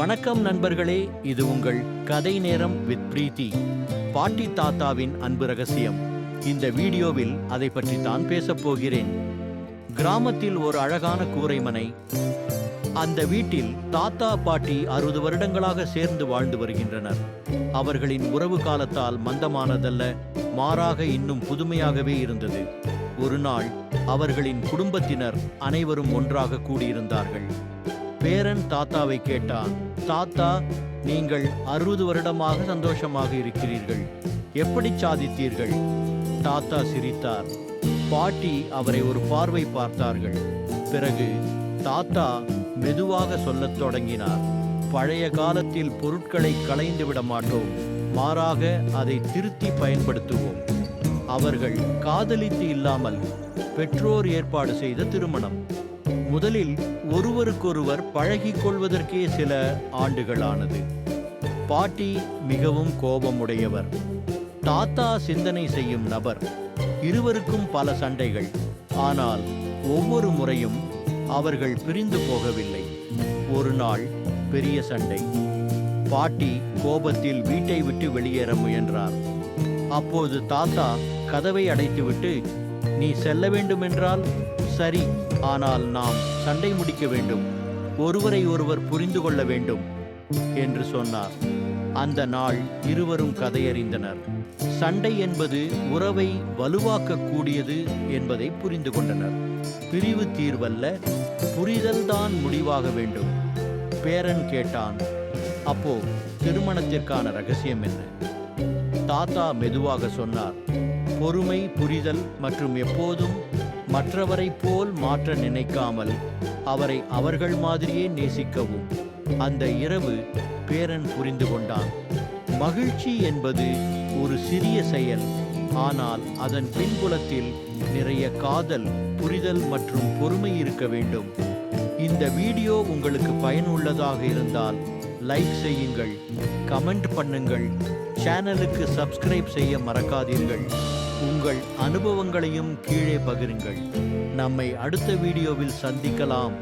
வணக்கம் நண்பர்களே இது உங்கள் கதை நேரம் வித் பிரீத்தி பாட்டி தாத்தாவின் அன்பு ரகசியம். இந்த வீடியோவில் அதை பற்றி தான் பேசப் போகிறேன். கிராமத்தில் ஒரு அழகான கூரைமனை. அந்த வீட்டில் தாத்தா பாட்டி அறுபது வருடங்களாக சேர்ந்து வாழ்ந்து வருகின்றனர். அவர்களின் உறவு காலத்தால் மந்தமானதல்ல மாறாக இன்னும் புதுமையாகவே இருந்தது. ஒரு நாள் அவர்களின் குடும்பத்தினர் அனைவரும் ஒன்றாக கூடியிருந்தார்கள். பேரன் தாத்தாவை கேட்டான் தாத்தா நீங்கள் அறுபது வருடமாக சந்தோஷமாக இருக்கிறீர்கள். எப்படி சாதித்தீர்கள்? தாத்தா சிரித்தார். பாட்டி அவரை ஒரு பார்வை பார்த்தார்கள். பிறகு தாத்தா மெதுவாக சொல்லத் தொடங்கினார். பழைய காலத்தில் பொருட்களை களைந்து விட மாட்டோம். மாறாக அதை திருத்தி பயன்படுத்துவோம். அவர்கள் காதலித்து இல்லாமல் பெற்றோர் ஏற்பாடு செய்த திருமணம். முதலில் ஒருவருக்கொருவர் பழகிக் கொள்வதற்கே சில ஆண்டுகளானது. பாட்டி மிகவும் கோபமுடையவர். தாத்தா சிந்தனை செய்யும் நபர். இருவருக்கும் பல சண்டைகள். ஆனால் ஒவ்வொரு முறையும் அவர்கள் பிரிந்து போகவில்லை. ஒரு நாள் பெரிய சண்டை. பாட்டி கோபத்தில் வீட்டை விட்டு வெளியேற முயன்றார். அப்போது தாத்தா கதவை அடைத்துவிட்டு நீ செல்ல வேண்டுமென்றால் சரி ஆனால் நாம் சண்டை முடிக்க வேண்டும். ஒருவரை ஒருவர் புரிந்து கொள்ள வேண்டும் என்று சொன்னார். அந்த நாள் இருவரும் கதையறிந்தனர். சண்டை என்பது உறவை வலுவாக்கக்கூடியது என்பதை புரிந்து கொண்டனர். பிரிவு தீர்வல்ல புரிதல்தான் முடிவாக வேண்டும் பேரன் கேட்டான். அப்போ திருமணத்திற்கான ரகசியம் என்ன? தாத்தா மெதுவாக சொன்னார். பொறுமை புரிதல் மற்றும் எப்போதும் மற்றவரைப் போல் மாற்ற நினைக்காமல் அவரை அவர்கள் மாதிரியே நேசிக்கவும். அந்த இரவு பேரன் புரிந்து கொண்டான். மகிழ்ச்சி என்பது ஒரு சிறிய செயல். ஆனால் அதன் பின்புலத்தில் நிறைய காதல் புரிதல் மற்றும் பொறுமை இருக்க வேண்டும். இந்த வீடியோ உங்களுக்கு பயனுள்ளதாக இருந்தால் லைக் செய்யுங்கள் கமெண்ட் பண்ணுங்கள் சேனலுக்கு சப்ஸ்கிரைப் செய்ய மறக்காதீர்கள். உங்கள் அனுபவங்களையும் கீழே பகிருங்கள். நம்மை அடுத்த வீடியோவில் சந்திக்கலாம்.